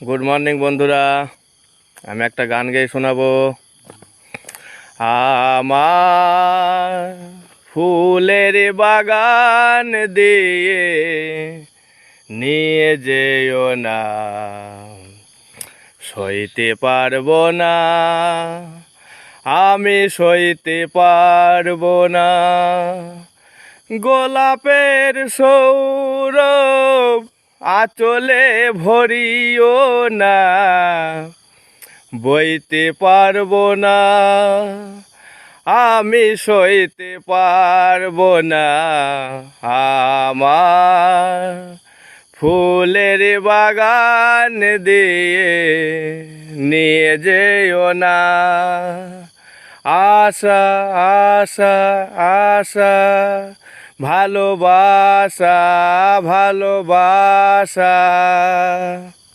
Good morning বন্ধুরা। আমি একটা গান গেয়ে শোনাবো। আমার ফুলের বাগান দিয়ে নিয়ে যেও না। সইতে পারব না। আমি সইতে পারব না। গোলাপের সৌরভ আচলে ভরিও না, বইতে পারব না, আমি সইতে পারব না। আমার ফুলের বাগান দিয়ে নিয়ে যেও না। আশা আশা আশা ভালোবাসা ভালোবাসা।